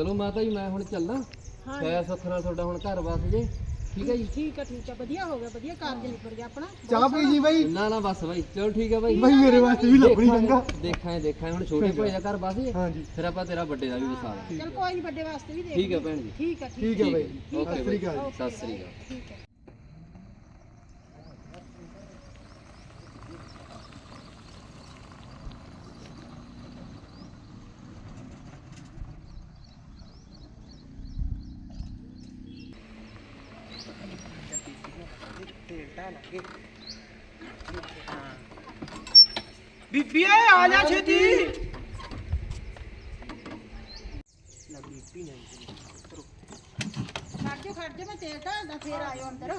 ਚਲੋ ਮਾਤਾ ਜੀ ਮੈਂ ਹੁਣ ਚੱਲਾਂ ਹਾਂ ਛਾਇਆ ਸੁੱਖ ਨਾਲ ਤੁਹਾਡਾ ਹੁਣ ਘਰ ਵਸ ਜੇ। ਠੀਕ ਹੈ ਜੀ? ਠੀਕ ਆ ਠੀਕ ਆ। ਵਧੀਆ ਹੋ ਗਿਆ ਵਧੀਆ ਕਾਰਜ ਨਿਬੜ ਗਿਆ ਆਪਣਾ। ਚਾਹ ਪੀ ਜੀ ਬਾਈ? ਨਾ ਨਾ ਬਸ ਬਾਈ। ਚਲੋ ਠੀਕ ਹੈ ਬਾਈ। ਬਾਈ ਮੇਰੇ ਵਾਸਤੇ ਵੀ ਲੱਭਣੀ ਚੰਗਾ। ਦੇਖਾਂ ਦੇਖਾਂ ਹੁਣ ਛੋਟੇ ਭਾਈ ਦਾ ਘਰ ਵਸ ਜੇ ਹਾਂਜੀ। ਫਿਰ ਆਪਾਂ ਤੇਰਾ ਵੱਡੇ ਦਾ ਵੀ ਵਸਾ ਲਾਂਗੇ। ਚਲ ਕੋਈ ਨਹੀਂ ਵੱਡੇ ਵਾਸਤੇ ਵੀ ਦੇਖ ਠੀਕ ਹੈ ਭੈਣ ਜੀ। ਠੀਕ ਆ ਠੀਕ ਹੈ ਬਾਈ। ਓਕੇ ਸਤਿ ਬਾਈ। ਸ੍ਰੀ ਅਕਾਲ ਸਤਿ ਸ੍ਰੀ ਅਕਾਲ। ਠੀਕ ਹੈ ਬੀਬੀ ਏ ਆ ਜਾ ਛੇਤੀ ਖੜ ਜਾ ਖੜ ਜਾ ਮੈਂ ਤੇਲ ਢਾਲਦਾ ਫੇਰ ਆਇਓ ਅੰਦਰ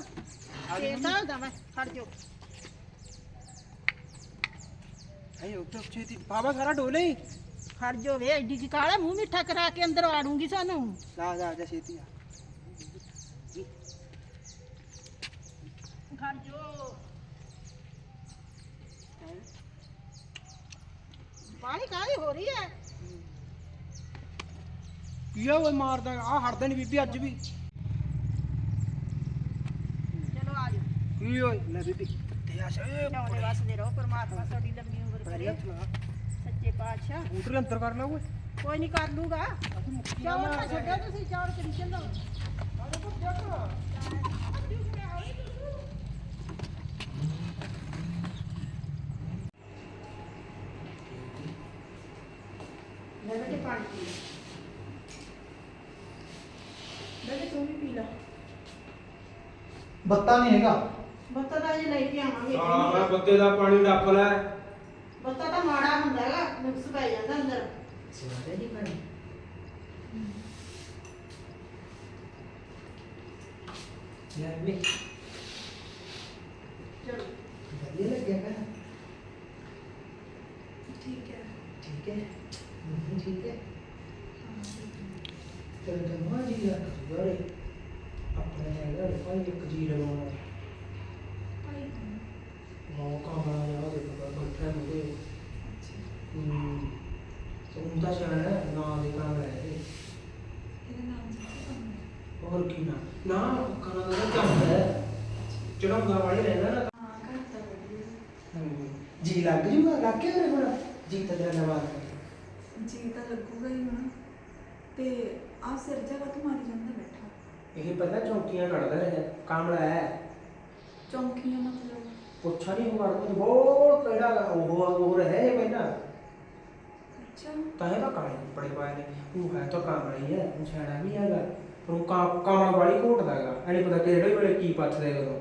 ਤੇਲ ਢਾਲਦਾ ਮੈਂ ਖੜ ਜਾ ਆਏ ਉੱਤੇ ਛੇਤੀ ਬਾਬਾ ਸਾਰਾ ਡੋਲੇ ਹੀ ਖੜ ਜਾ ਵੇ ਐਡੀ ਕੀ ਕਾਲਾ ਮੂੰਹ ਮਿੱਠਾ ਕਰਾ ਕੇ ਅੰਦਰ ਆੜੂੰਗੀ ਸਾਨੂੰ ਲਾ ਜਾ ਜਾ ਛੇਤੀ ਆ ਖੜ ਜਾ ਬਾਲੀ ਕਾਲੀ ਹੋ ਰਹੀ ਹੈ ਕੀਆ ਉਹ ਮਾਰਦਾ ਆ ਹਟਦਾ ਨਹੀਂ ਬੀਬੀ ਅੱਜ ਵੀ। ਚਲੋ ਆ ਜਾਓ। ਕੀ ਓਏ? ਲੈ ਬੀਬੀ ਤੇ ਆ ਸੇ ਜਿਉਂਦੇ ਵਸਦੇ ਰਹੋ ਪਰਮਾਤਮਾ ਤੁਹਾਡੀ ਲੰਮੀ ਉਮਰ ਕਰੇ। ਸੱਚੇ ਪਾਤਸ਼ਾਹ। ਸਕੂਟਰ ਅੰਦਰ ਕਰ ਲਾ ਓਏ। ਕੋਈ ਨਹੀਂ ਕਰ ਲੂਗਾ। ਚੌੜ ਨਾ ਛੱਡੋ ਤੁਸੀਂ ਚੌੜ ਕਰੀ ਚੱਲੋ ਲੈ ਬੇਟੇ ਪਾਣੀ ਪੀ ਲੈ ਬੇਟੇ ਤੂੰ ਵੀ ਪੀ ਲੈ। ਬੱਤਾ ਨਹੀਂ ਹੈਗਾ। ਬੱਤਾ ਤਾਂ ਅਜੇ ਲੈ ਕੇ ਆਵਾਂਗੇ। ਹਾਂ ਮੈਂ ਬੱਤੇ ਦਾ ਪਾਣੀ ਡੱਪ ਲੈ ਬੱਤਾ ਤਾਂ ਮਾੜਾ ਹੁੰਦਾ ਹੈਗਾ ਨੁਕਸ ਪੈ ਜਾਂਦਾ ਅੰਦਰ। ਸਵਾਰੇ ਨਹੀਂ ਪੈਣੀ। ਯਾਰ ਵੀ ਚਲੋ। ਵਧੀਆ ਲੱਗਿਆ ਕਰ ਠੀਕ ਹੈ। ਠੀਕ ਹੈ ਠੀਕ ਹੈ। ਤੇ ਦਮਾ ਜੀ ਦਾ ਕਸੂਰੇ ਆਪਣੇ ਹੈਗਾ ਕੋਈ ਇੱਕ ਜੀ ਲਵਾਉਣਾ ਉਹ ਕਾਮਾ ਜਾ ਦੇ ਪਤਾ ਬੱਠਾ ਮੁਦੇ ਹਮ ਸੁਣਦਾ ਸ਼ਾਨ ਹੈ ਨਾ ਦੇ ਕਾਮ ਹੈ ਇਹ ਹੋਰ ਕੀ ਨਾ ਨਾ ਖਾਣਾ ਦਾ ਕੰਮ ਹੈ ਚੜਾਉਂਦਾ ਵਾਲੀ ਰਹਿੰਦਾ ਨਾ ਹਮ, ਜੀ ਲੱਗ ਜੂਗਾ ਲੱਗ ਕੇ ਹੋਰੇ ਹੁਣ ਜੀ ਤਾਂ ਤੇਰਾ ਨਵਾਜ਼ ਜੀ ਤਾਂ ਲੱਗੂਗਾ ਹੀ ਹੁਣ? ਤੇ ਆ ਸਿਰ ਜਗਾ ਤੋਂ ਮਾਰੀ ਜਾਂਦਾ ਬੈਠਾ। ਇਹ ਪਹਿਲਾਂ ਚੌਂਕੀਆਂ ਲੜਦਾ ਰਿਹਾ ਕਾਮਲਾ ਹੈ। ਚੌਂਕੀਆਂ ਮਤਲਬ? ਪੁੱਛਾ ਨਹੀਂ ਹੋਗਾ ਕੁਝ ਬਹੁਤ ਕਿਹੜਾ ਉਹ ਉਹ ਰਹੇ ਇਹ ਪਹਿਲਾਂ। ਅੱਛਾ। ਤਾਂ ਇਹ ਤਾਂ ਕਾਲੇ ਕੱਪੜੇ ਪਾਏ ਨੇ। ਉਹ ਹੈ ਤਾਂ ਕਾਮਲਾ ਹੀ ਹੈ ਉਹ ਛੜਾ ਵੀ ਹੈਗਾ। ਪਰ ਉਹ ਕਾ ਕਾਮਲਾ ਵਾਲੀ ਘੋਟਦਾ ਹੈਗਾ ਐਨੀ ਪਤਾ ਕਿਹੜੇ ਵੇਲੇ ਕੀ ਪੱਥਦਾ ਹੈ ਉਦੋਂ।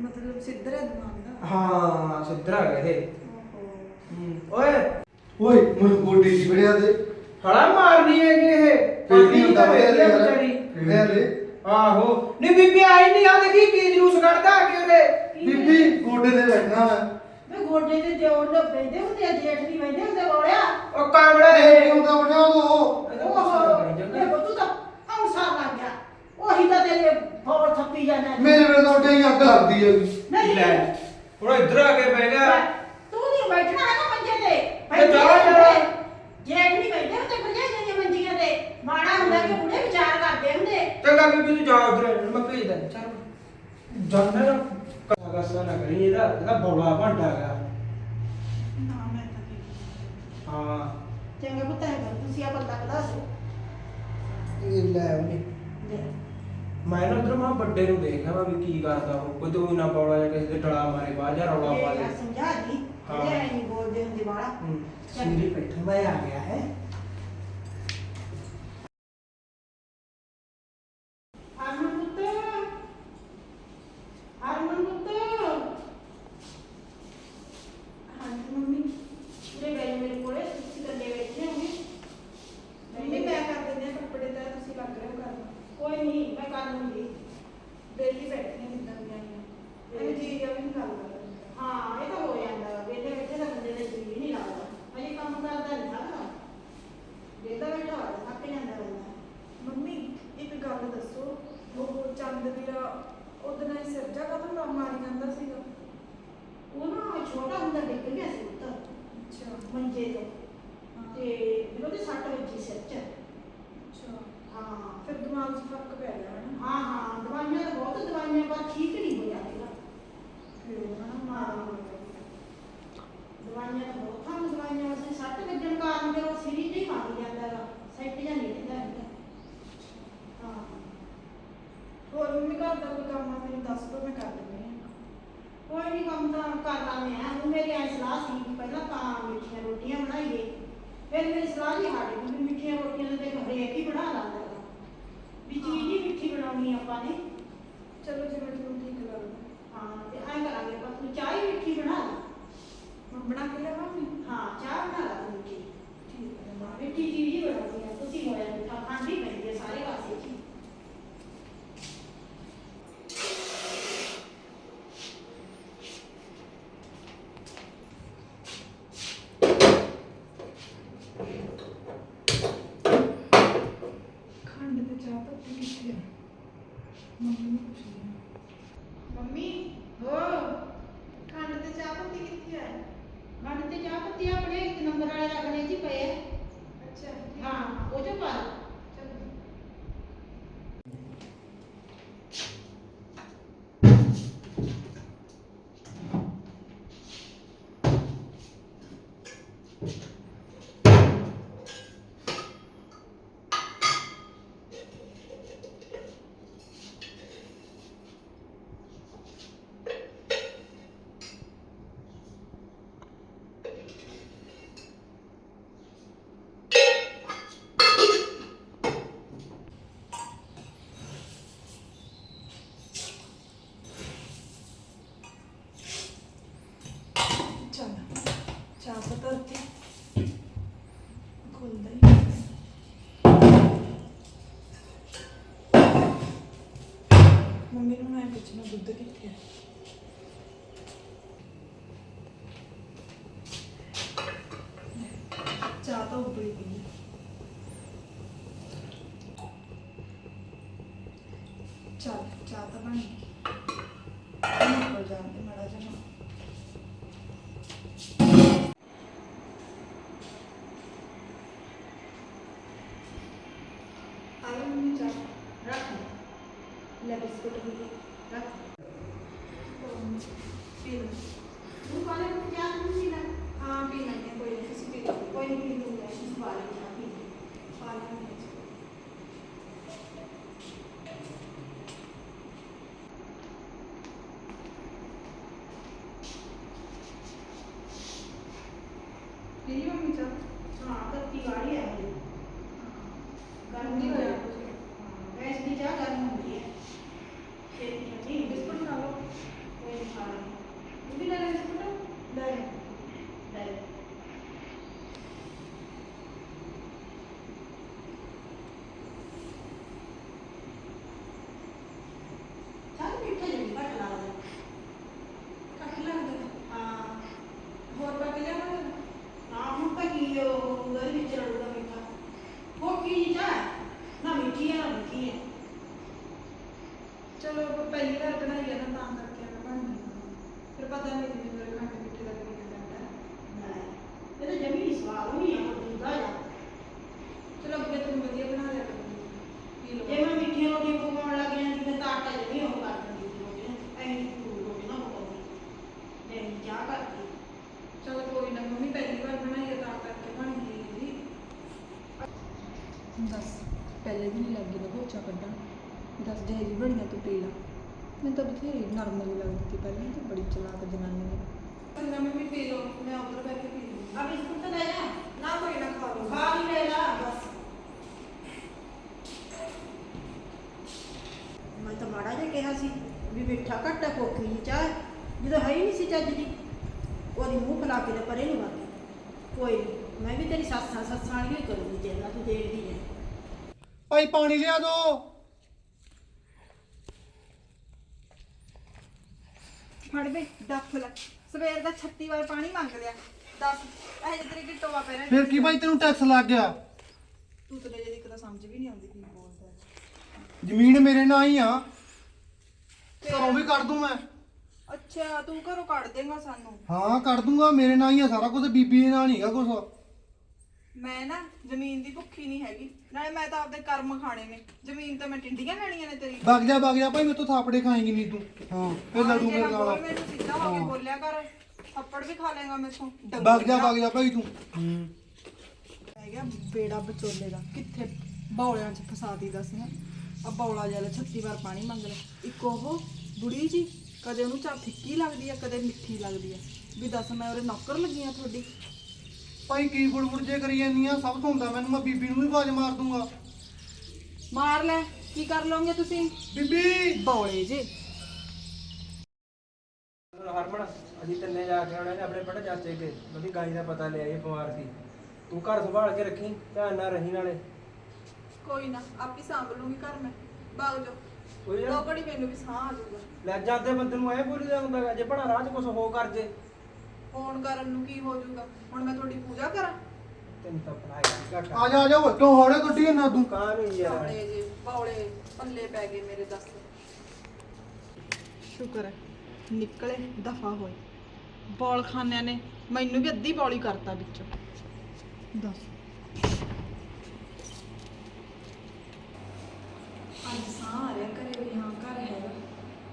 ਮਤਲਬ ਸਿੱਧਰ ਹੈ ਦਿਮਾਗ ਦਾ? ਹਾਂ ਸਿੱਧਰਾ ਗਿਆ ਇਹ। ਓਹੋ। ਹਮ, ਓਏ। ਓਏ ਮੈਨੂੰ ਗੋਡੀ ਜੀ ਫੜਿਆ ਤੇ ਹਲਾ ਮਾਰਨੀ ਹੈ ਕਿ ਇਹ। ਫਿਰ ਕੀ ਹੁੰਦਾ ਹੈ ਤੇ ਵਿਚਾਰੀ। ਤੇ ਆਹੋ। ਨਹੀਂ ਬੀਬੀ ਆਈ ਨਹੀਂ ਆ ਦੇਖੀ ਕੀ ਜਲੂਸ ਕੱਢਦਾ ਆ ਕੇ ਉਹਦੇ ਬੀਬੀ ਗੋਡੇ ਤੇ ਬੈਠਣਾ ਮੈਂ। ਵੇ ਗੋਡੇ ਤੇ ਜੋੜ ਲੋ ਬੈਠੇ ਹੁੰਦੇ ਆ ਜੇਠ ਨਹੀਂ ਬੈਠੇ ਹੁੰਦੇ ਬੋਲਿਆ ਉਹ ਕਾਮਲਾ ਇਹ। ਇਹ ਹੁੰਦਾ ਬਣਾ ਉਹ। ਓਹੋ ਇਹ ਬੁੱਤੂ ਤਾਂ ਆਉਂ ਲੱਗ ਗਿਆ। ਉਹੀ ਤਾਂ ਤੇਰੇ ਫੋੜ ਥੱਪੀ ਜਾਂਦਾ ਮੇਰੇ ਵੇਲੇ ਤਾਂ ਉੱਡੇ ਹੀ ਅੱਗ ਲੱਗਦੀ ਹੈਗੀ। ਨਹੀਂ। ਲੈ ਹੁਣ ਇੱਧਰ ਆ ਕੇ ਬਹਿ ਗਿਆ। ਤੂੰ ਨਹੀਂ ਬੈਠਣਾ ਹੈਗਾ ਮੰਜੇ ਤੇ। ਤੇ ਜਾ ਜਾ। ਜੇਠ ਨਹੀਂ ਬੈਠੇ ਹੁੰਦੇ ਭਰਜਾਈਆਂ ਦੀਆਂ ਮੰਜੀਆਂ ਤੇ ਹੁੰਦਾ ਕਿ ਬੁੜੇ ਵਿਚਾਰ ਕਰਦੇ ਹੁੰਦੇ। ਚੰਗਾ ਬੀਬੀ ਤੂੰ ਜਾ ਉਧਰ ਮੈਂ ਭੇਜਦਾ ਚੱਲ। ਜਾਂਦਾ ਨਾ। ਕਸਾ ਕਸਾ ਨਾ ਕਰੀ ਇਹਦਾ ਇਹਦਾ ਬੋਲਾ ਭਾਂਡਾ ਹੈਗਾ ਨਾ ਮੈਂ ਤਾਂ ਨਹੀਂ ਹਾਂ। ਚੰਗਾ ਪੁੱਤ ਹੈ ਤੁਸੀਂ ਆ ਬੰਦਾ ਕਦਾ ਦੋ ਇਹ ਲੈ ਉਹਨੇ ਮੈਂ ਨਾ ਉਧਰ ਮੈਂ ਵੱਡੇ ਨੂੰ ਦੇਖਿਆ ਵਾ ਵੀ ਕੀ ਕਰਦਾ ਉਹ। ਕੋਈ ਤੂੰ ਨਾ ਬੋਲਾ ਜਾਂ ਕਿਸੇ ਦੇ ਟੜਾ ਮਾਰੇ ਬਾਹਰ ਜਾਂ ਰੌਲਾ ਪਾ ਇਹ ਦੇ। ਸਮਝਾ ਦੀ। ਹਾਂ। ਜੇ ਨਹੀਂ ਬੋਲਦੇ ਹੁੰਦੇ ਬਾੜਾ ਸੀਰੀ ਬੈਠਾ ਮੈਂ ਆ ਗਿਆ ਹੈ। ਦਵਾਈਆਂ ਤਾਂ ਬਹੁਤ ਥਾਂ ਦਵਾਈਆਂ ਅਸੀਂ ਸੱਟ ਵੱਜਣ ਕਾਰਨ ਤੇ ਉਹ ਸਿਰੀ ਤੇ ਮੰਗ ਜਾਂਦਾ ਗਾ ਸੈੱਟ ਜਾਂ ਨਹੀਂ ਰਹਿੰਦਾ ਹਾਂ। ਹੋਰ ਮੰਮੀ ਘਰ ਦਾ ਕੋਈ ਕੰਮ ਆ ਮੈਨੂੰ ਦੱਸ ਦਿਓ ਮੈਂ ਕਰ ਦਿੰਦੀ ਹਾਂ। ਕੋਈ ਵੀ ਕੰਮ ਤਾਂ ਕਰ ਲਾਂਗੇ ਆ ਹੁਣ ਮੇਰੀ ਐਂ ਸਲਾਹ ਸੀ ਪਹਿਲਾਂ ਤਾਂ ਮਿੱਠੀਆਂ ਰੋਟੀਆਂ ਬਣਾਈਏ। ਫਿਰ ਮੇਰੀ ਸਲਾਹ ਜੀ ਹਟ ਗਈ ਵੀ ਮਿੱਠੀਆਂ ਰੋਟੀਆਂ ਤਾਂ ਦੇਖ ਹਰੇਕ ਹੀ ਬਣਾ ਲੈਂਦਾ ਗਾ। ਵੀ ਚੀਜ਼ ਹੀ ਮਿੱਠੀ ਬਣਾਉਣੀ ਆਪਾਂ ਨੇ। ਚਲੋ ਜਿਵੇਂ ਤੁਹਾਨੂੰ ਠੀਕ ਲੱਗਦਾ ਹਾਂ। ਤੇ ਐਂ ਕਰਾਂਗੇ ਬਸ ਤੂੰ ਮਿੱਠੀ ਬਣਾ ਲੈ। ਮੈਂ ਬਣਾ ਕੇ ਲਿਆਵਾਂਗੀ ਹਾਂ ਚਾਹ ਬਣਾ ਲਾ ਤੂੰ ਮਿੱਠੀ ਠੀਕ ਹੈ ਹਾਂ, ਮਿੱਠੀ ਚੀਜ਼ ਹੀ ਬਣਾਉਣੀ ਆ। ਤੁਸੀਂ ਹੋਇਆ ਮਿੱਠਾ। ਖਾਂਦੀ ਪੈਂਦੀ ਹੈ ਸਾਰੇ ਪਾਸੇ। ਚ ਖੰਡ ਤੇ ਚਾਹ ਪੱਤੀ ਕਿੱਥੇ ਹੈ ਮੰਮੀ ਨੂੰ ਪੁੱਛਦੀ ਹਾਂ ਮੰਮੀ ਹੋ ਖੰਡ ਤੇ ਚਾਹ ਪੱਤੀ ਕਿੱਥੇ ਹੈ ਖੰਡ ਤੇ ਚਾਹ ਪੱਤੀ ਆਪਣੇ ਇੱਕ ਨੰਬਰ ਵਾਲੇ ਰੱਖਣੇ ਚ ਪਏ ਆ ਅੱਛਾ ਹਾਂ ਉਹ ਚ ਪਾ ਲਾ ਚਲੋ ਚੱਲ ਚਾਹ ਪਤਾ ਉੱਤੇ ਖੁੱਲਦਾ ਹੀ ਨਹੀਂ। ਮੰਮੀ ਨੂੰ ਮੈਂ ਪੁੱਛਣਾ ਦੁੱਧ ਕਿੱਥੇ ਹੈ ਚਾਹ ਤਾਂ ਉਬਲੀ ਗਈ ਚੱਲ ਚਾਹ ਤਾਂ ਬਣ ਗਈ ਨਿਕਲ ਜਾਂਦੇ ਮਾੜਾ ਜਿਹਾ ਆਲੂ ਮੰਮੀ ਚਾਹ ਰੱਖ ਲੈ ਬਿਸਕੁਟ ਵੀ ਦੇ। ਰੱਖ ਪੀ ਲਓ ਤੂੰ ਕਾਲੇ ਨੂੰ ਚਾਹ ਨਹੀਂ ਪੀਣਾ ਹਾਂ ਪੀ ਲੈਂਦੇ ਹਾਂ, ਕੋਈ ਨਹੀਂ ਤੁਸੀਂ ਪੀ ਲਓ ਕੋਈ ਨਹੀਂ ਪੀ ਲੂੰਗਾ ਇਸ ਬਾਰੇ ਚਾਹ ਪੀ ਲਈ। ਪਾ ਲੈਂਦੇ ਹਾਂ। ਪੀ ਲਈ ਮੰਮੀ ਚਾਹ ਹਾਂ ਤੱਤੀ ਵਾਲੀ ਹੈ ਇਹ। ਗਰਮ ਨਹੀਂ ਨਹੀਂ ਹੋਇਆ ਹੋਇਆ ਕੁਛ। ਗੈਸ ਦੀ ਚਾਹ ਗਰਮ ਹੁੰਦੀ ਹੈ ਛੇਤੀ ਠੰਡੀ ਹੁੰਦੀ ਬਿਸਕੁਟ ਖਾ ਲਓ ਕੋਈ ਨਹੀਂ ਖਾ ਲੈਂਦੀ। ਤੂੰ ਵੀ ਲੈ ਲੈ ਬਿਸਕੁਟ ਲੈ ਲਓ। ਲੈ ਲੈ। ਚਾਹ ਮਿੱਠਾ ਜਿਹਾ ਘੱਟ ਲੱਗਦਾ ਕੱਟ ਲੱਗਦਾ ਹਾਂ ਹੋਰ ਪਾ ਕੇ ਲਿਆਵਾਂ ਨਾ ਹੁਣ ਤਾਂ ਕੀ ਉਹ ਉਹਦੇ ਵਿੱਚ ਰਲੂਗਾ ਮਿੱਠਾ ਉਹ ਕੀ ਚਾਹ ਹੈ? ਨਾ ਮਿੱਠੀ ਹੈ ਨਾ ਮਿੱਠੀ ਹੈ ਚਲੋ ਆਪਾਂ ਪਹਿਲੀ ਵਾਰ ਬਣਾਈ ਹੈ ਨਾ ਤਾਂ ਕਰਕੇ ਮੈਂ ਬਣ ਗਈ ਫਿਰ ਪਤਾ ਨਹੀਂ ਜਿਵੇਂ ਮੇਰੇ ਖੰਡ ਮਿੱਠੇ ਦਾ ਕਿਵੇਂ ਜਾਂਦਾ ਹੈ ਇਹ ਤਾਂ ਜਮੀ ਨਹੀਂ ਸਵਾਦ ਹੋਣੀ ਆ ਦੁੱਧਾ ਜਾ ਚਲੋ ਅੱਗੇ ਤੋਂ ਵਧੀਆ ਬਣਾ ਲਿਆ ਕਰਾਂਗੀ ਪੀ ਲਓ ਜੇ ਮੈਂ ਮਿੱਠੀਆਂ ਰੋਟੀਆਂ ਪਕਾਉਣ ਲੱਗ ਜਾਂਦੀ ਮੈਂ ਤਾਂ ਆਟਾ ਜਮੀ ਉਹ ਕਰ ਦਿੰਦੀ ਸੀ ਰੋਟੀਆਂ ਐਂ ਰੋਟੀ ਨਾ ਪਕਾਉਂਦੀ ਨਹੀਂ ਚਾਹ ਕਰਦੀ ਚਲੋ ਕੋਈ ਨਾ ਮੰਮੀ ਪਹਿਲੀ ਵਾਰ ਬਣਾਈ ਹੈ ਤਾਂ ਕਰਕੇ ਬਣ ਗਈ ਜੀ ਦੱਸ ਪਹਿਲੇ ਦਿਨ ਹੀ ਲੱਗ ਗਈ ਨਾ ਪੋਚਾ ਕੱਢਣ। ਦੱਸ ਜੇ ਜੀ ਬੜੀਆਂ ਤੂੰ ਪੀ ਲਾ। ਮੈਨੂੰ ਤਾਂ ਬਥੇਰੀ ਨਰਮਲ ਲੱਗਦੀ ਸੀ ਪਹਿਲਾਂ ਤੇ ਬੜੀ ਚਲਾਕ ਜਨਾਨੀ ਹੈ ਚੰਗਾ ਮੰਮੀ ਪੀ ਲਓ ਮੈਂ ਉੱਧਰ ਬੈ ਕੇ ਪੀ ਲੂੰਗੀ ਆ ਬਿਸਕੁਟ ਤਾਂ ਲੈ ਜਾ। ਨਾ ਕੋਈ ਨਾ ਖਾ ਲਓ ਖਾ ਵੀ ਲੈ ਲਾ ਬਸ। ਮੈਂ ਤਾਂ ਮਾੜਾ ਜਿਹਾ ਕਿਹਾ ਸੀ ਵੀ ਮਿੱਠਾ ਘੱਟ ਹੈ ਕੋਕੀ ਦੀ ਚਾਹ। ਹੈ। ਜਦੋਂ ਹੈ ਹੀ ਨਹੀਂ ਸੀ ਚੱਜ ਦੀ ਉਹਦੀ ਮੂੰਹ ਖਲਾ ਕੇ ਤੇ ਪਰੇ ਨੂੰ ਗਈ। ਕੋਈ ਨਹੀਂ ਮੈਂ ਵੀ ਤੇਰੀ ਸੱਸਾਂ ਸੱਸਾਂ ਵਾਲੀ ਹੀ ਕਰੂੰਗੀ ਤੇਰੇ ਨਾਲ ਤੂੰ ਦੇਖਦੀ ਹੈ ਭਾਈ ਪਾਣੀ ਲਿਆ ਦੋ। ਫੜ ਵੇ ਡੱਫ ਲੈ। ਸਵੇਰ ਦਾ 36 ਵਾਰ ਪਾਣੀ ਮੰਗ ਲਿਆ। ਦੱਸ ਇਹ ਤੇਰੇ ਕੀ ਟੋਆ ਪੈ ਰਿਹਾ ਫਿਰ ਕੀ ਭਾਈ ਤੈਨੂੰ ਟੈਕਸ ਲੱਗ ਗਿਆ? ਤੂੰ ਤੇ ਜੇ ਇੱਕ ਤਾਂ ਸਮਝ ਵੀ ਨਹੀਂ ਆਉਂਦੀ ਕੀ ਬੋਲਦਾ ਹੈ। ਜ਼ਮੀਨ ਮੇਰੇ ਨਾਂ ਹੀ ਆ। ਘਰੋਂ ਵੀ ਕੱਢ ਦੂੰ ਮੈਂ। ਅੱਛਾ ਤੂੰ ਘਰੋਂ ਕੱਢ ਦੇਗਾ ਸਾਨੂੰ। ਹਾਂ ਕੱਢ ਦੂੰਗਾ ਮੇਰੇ ਨਾਂ ਹੀ ਆ ਸਾਰਾ ਕੁਝ ਬੀਬੀ ਦੇ ਨਾਂ ਨਹੀਂਗਾ ਕੁਝ ਮੈਂ ਨਾ ਜ਼ਮੀਨ ਦੀ ਭੁੱਖੀ ਨਹੀਂ ਹੈਗੀ। ਨਾਲੇ ਮੈਂ ਤਾਂ ਆਪਦੇ ਕਰਮ ਖਾਣੇ ਨੇ। ਜ਼ਮੀਨ ਤਾਂ ਮੈਂ ਟਿੰਡੀਆਂ ਲੈਣੀਆਂ ਨੇ ਤੇਰੀ। ਵਗ ਜਾ ਵਗ ਜਾ। ਭਾਈ ਮੇਰੇ ਤੋਂ ਥਾਪੜੇ ਖਾਏਂਗੀ ਨਹੀਂ ਤੂੰ। ਹਾਂ। ਫਿਰ ਲੜੂ ਮੇਰੇ ਨਾਲ। ਮੈਨੂੰ ਸਿੱਧਾ ਹੋ ਕੇ ਬੋਲਿਆ ਕਰ ਥੱਪੜ ਵੀ ਖਾ ਲੇਗਾ ਮੈਥੋਂ ਵਗ ਜਾ ਵਗ ਜਾ ਭਾਈ ਤੂੰ। ਹੂੰ। ਪੈ ਗਿਆ ਬੇੜਾ ਵਿਚੋਲੇ ਦਾ। ਕਿੱਥੇ ਬੌਲਿਆਂ 'ਚ ਫਸਾਦੀ ਦੱਸ ਨਾ। ਆ ਬੌਲਾ ਜਿਹਾ ਲੈ 36 ਵਾਰ ਪਾਣੀ ਮੰਗ ਲੈ। ਇੱਕ ਉਹ ਬੁੜੀ ਜੀ ਕਦੇ ਉਹਨੂੰ ਚਾਹ ਫਿੱਕੀ ਲੱਗਦੀ ਆ ਕਦੇ ਮਿੱਠੀ ਲੱਗਦੀ ਆ। ਵੀ ਦੱਸ ਮੈਂ ਉਹਦੇ ਨੌਕਰ ਲੱਗੀ ਆ ਤੁਹਾਡੀ? ਭਾਈ ਕੀ ਬੁੜਬੁੜ ਜੇ ਕਰੀ ਜਾਂਦੀ ਆ? ਸਭ ਤੋਂ ਹੁੰਦਾ ਮੈਨੂੰ ਮੈਂ ਬੀਬੀ ਨੂੰ ਵੀ ਆਵਾਜ਼ ਮਾਰ ਦੂੰਗਾ। ਮਾਰ ਲੈ ਕੀ ਕਰ ਲਓਗੇ ਤੁਸੀਂ? ਬੀਬੀ! ਬੌਲੇ ਜੇ। ਹਰਮਨ ਅਸੀਂ ਤਿੰਨੇ ਜਾ ਕੇ ਆਉਣਾ ਨੇ ਆਪਣੇ ਪਿੰਡ ਚਾਚੇ ਕੇ। ਉਹਦੀ ਗਾਈ ਦਾ ਪਤਾ ਲਿਆ ਇਹ ਬਿਮਾਰ ਸੀ। ਤੂੰ ਘਰ ਸੰਭਾਲ ਕੇ ਰੱਖੀ ਧਿਆਨ ਨਾਲ ਰਹੀ ਨਾਲੇ। ਕੋਈ ਨਾ ਆਪੀ ਸਾਂਭ ਲੂੰਗੀ ਘਰ ਮੈਂ। ਭਾਗ ਜਾ ਕੋਈ ਦੋ ਘੜੀ ਮੈਨੂੰ ਵੀ ਸਾਹ ਆ ਜਾਊਗਾ। ਲੈ ਜਾਂਦੇ ਬੰਦੇ ਨੂੰ ਐ ਬੋਲੀਦਾ ਹੁੰਦਾ ਗਾ, ਜੇ ਭਣਾ ਰਾਹ 'ਚ ਕੁਝ ਹੋ ਕਰ ਜੇ। ਫੋਨ ਕਰਨ ਨੂੰ ਕੀ ਹੋ ਜਾਊਗਾ? ਹੁਣ ਮੈਂ ਤੁਹਾਡੀ ਪੂਜਾ ਕਰਾਂ? ਤੈਨੂੰ ਤਾਂ ਪੜਾਈ ਘੱਟ। ਆ ਜਾ ਆ ਜਾ ਓਏ ਕਿਉਂ ਹੌਲੇ ਕੱਢੀ ਨਾ ਤੂੰ ਕਾਂ ਨਹੀਂ ਯਾਰ ਬੌਲੇ ਜੇ ਬੌਲੇ ਪੱਲੇ ਪੈ ਗਏ ਮੇਰੇ ਦੱਸ। ਸ਼ੁਕਰ ਹੈ ਨਿਕਲੇ ਦਫਾ ਹੋਏ। ਬੌਲ ਖਾਨਿਆਂ ਨੇ ਮੈਨੂੰ ਵੀ ਅੱਧੀ ਬੌਲੀ ਕਰਤਾ ਵਿੱਚੋਂ। ਦੱਸ। ਅੱਜ ਸਾਹ ਆ ਰਿਹਾ ਘਰੇ ਵੀ ਹਾਂ ਘਰ ਹੈਗਾ।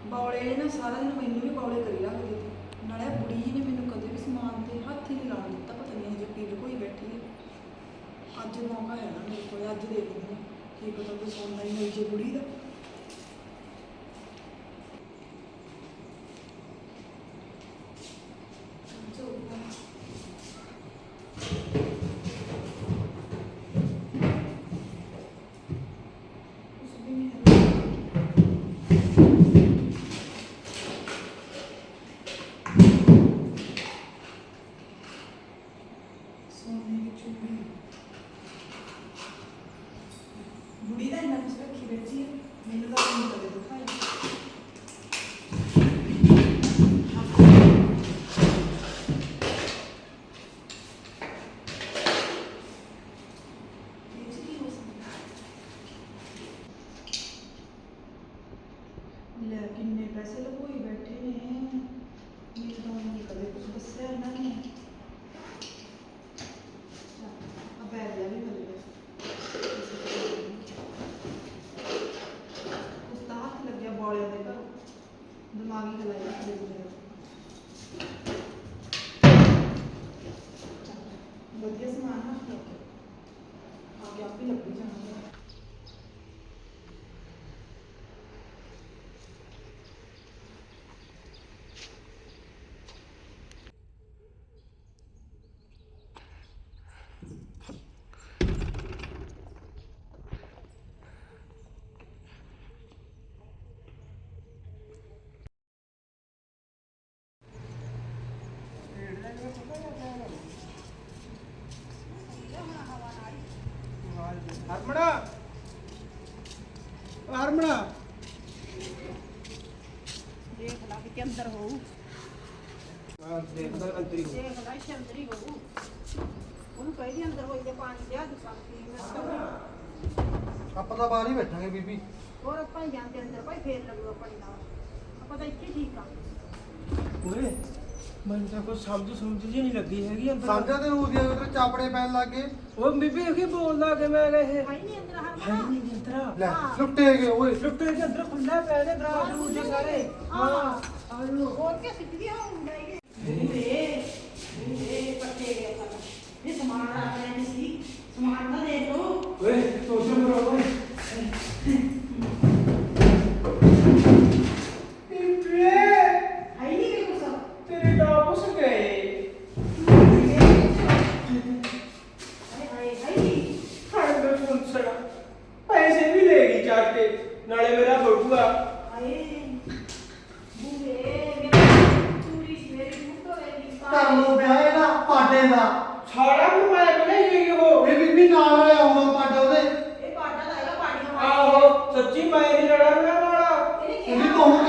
ਬੌਲੇ ਨੇ ਨਾ ਸਾਰਾ ਦਿਨ ਮੈਨੂੰ ਵੀ ਬੌਲੇ ਕਰੀ ਰੱਖਦੇ। ਤੇ ਨਾਲੇ ਆਹ ਬੁੜੀ ਜੀ ਨੇ ਮੈਨੂੰ ਕਦੇ ਵੀ ਸਮਾਨ ਤੇ ਹੱਥ ਹੀ ਨਹੀਂ ਲਾਉਣ ਦਿੱਤਾ ਪਤਾ ਨਹੀਂ ਹਜੇ ਕੀ ਕੋਈ ਬੈਠੀ ਹੈ ਅੱਜ ਮੌਕਾ ਹੈ ਨਾ ਮੇਰੇ ਕੋਲ ਅੱਜ ਦੇਖਦੀ ਹਾਂ ਕੀ ਪਤਾ ਕੋਈ ਹੀ ਮਿਲ ਜੇ ਬੁੜੀ ਦਾ ਸੋਨੇ ਦੀ ਚੂੜੀ ਬੁੜੀ ਦਾ ਇੰਨਾ ਕੁਛ ਰੱਖੀ ਬੈਠੀ ਹੈ ਮੈਨੂੰ ਤਾਂ ਨਹੀਂ ਕਦੇ ਦਿਖਾਈ ਇਹ 'ਚ ਕੀ ਹੋ ਸਕਦਾ? ਲੈ ਕਿੰਨੇ ਪੈਸੇ ਲਗੋਈ ਬੈਠੇ ਨੇ ਮੈਨੂੰ ਤਾਂ ਨਹੀਂ ਕਦੇ ਕੁਝ ਦੱਸਿਆ ਇਹਨਾਂ ਨੇ ਆ ਬੈਗ ਲੈ ਵੀ ਮਿਲ ਗਿਆ ਉਸ ਦਾ ਹੱਥ ਲੱਗਿਆ ਬੋਲਿਆਂ ਦੇ ਘਰ ਦਿਮਾਗੀ ਹਲਾਈ ਰੱਖਦੇ ਸੀ ਮੇਰਾ ਵਧੀਆ ਸਮਾਨ ਹੱਥ ਰੱਖਿਆ ਆ ਗਿਆ ਆਪੇ ਲੱਭੀ ਜਾਣਾ ਹਰਮਣਾ ਓ ਹਰਮਣਾ ਦੇਖ ਲਾ ਕਿ ਅੰਦਰ ਹੋਊ। ਆ ਦੇਖਦਾ ਅੰਤਰੀ ਦੇਖ ਲਾ ਇੱਥੇ ਅੰਦਰ ਹੀ ਹੋਊ। ਉਹਨੂੰ ਕਹੀ ਦੀ ਅੰਦਰ ਹੋਈ ਤੇ ਪਾਣੀ ਲਿਆ ਦੇ ਸਕਦੀ ਮੈਂ ਆਪਾਂ ਤਾਂ ਬਾਹਰ ਹੀ ਬੈਠਾਂਗੇ ਬੀਬੀ। ਹੋਰ ਆਪਾਂ ਜਾਂਦੇ ਅੰਦਰ ਭਾਈ ਫੇਰ ਲੱਗੂਗਾ ਪਾਣੀ ਨਾਲ। ਆਪਾਂ ਤਾਂ ਇੱਥੇ ਠੀਕ ਆ। ਓਏ ਮੈਨੂੰ ਤਾਂ ਕੋਈ ਸਮਝ ਸਮਝ ਜੀ ਨਹੀਂ ਲੱਗੀ ਹੈਗੀ ਅੰਦਰ। ਸਾਂਝਾ ਤੇ ਰੂਦੀ ਉਧਰ ਚਾਪੜੇ ਪੈਣ ਲੱਗ ਗਏ। ਓ ਬੀਬੀ ਇਹ ਕੀ ਬੋਲਦਾ ਕਿ ਮੈਂ ਇਹ। ਹੈ ਨਹੀਂ ਅੰਦਰ ਹੈ ਹਰਮਾ ਨਹੀਂ ਅੰਦਰ। ਲੈ ਲੁੱਟੇ ਗਏ ਓਏ। ਲੁੱਟੇ ਦੇ ਅੰਦਰ ਖੁੱਲਾ ਪੈ ਨੇ ਦਰਾਜ ਨੂੰ ਜੀ ਸਾਰੇ। ਹਾਂ। ਆਲੂ ਹੋਰ ਕੀ? ਸਿੱਧੀ ਹੋਊਗਾ ਇਹ ਵੇ ਵੇ ਪੱਟੇ ਗਏ ਤਾਂ। ਇਹ ਸਮਾਨ ਰੱਖਿਆ ਨਹੀਂ ਸੀ। ਸਮਾਨ ਨਾ ਦੇ ਦੋ। ਓਏ ਸੋਚੋ ਕਰੋ ਓਏ ਕਰੂਗਾ ਤੁਹਾਨੂੰ ਵਿਆਹ ਇਹਦਾ ਪਾਟੇ ਦਾ। ਸਾਰਾ ਨੂੰ ਮੈਂ ਬਣਾਈ ਉਹ। ਇਹ ਬੀਬੀ ਨਾਲ ਆਇਆ ਹੋਣਾ ਪਾਟਾ ਉਹਦੇ। ਆਹੋ ਸੱਚੀ ਮੈਂ ਨਹੀਂ ਲੜਾਂਗਾ ਨਾਲ ਇਹਨੇ ਕੌਣ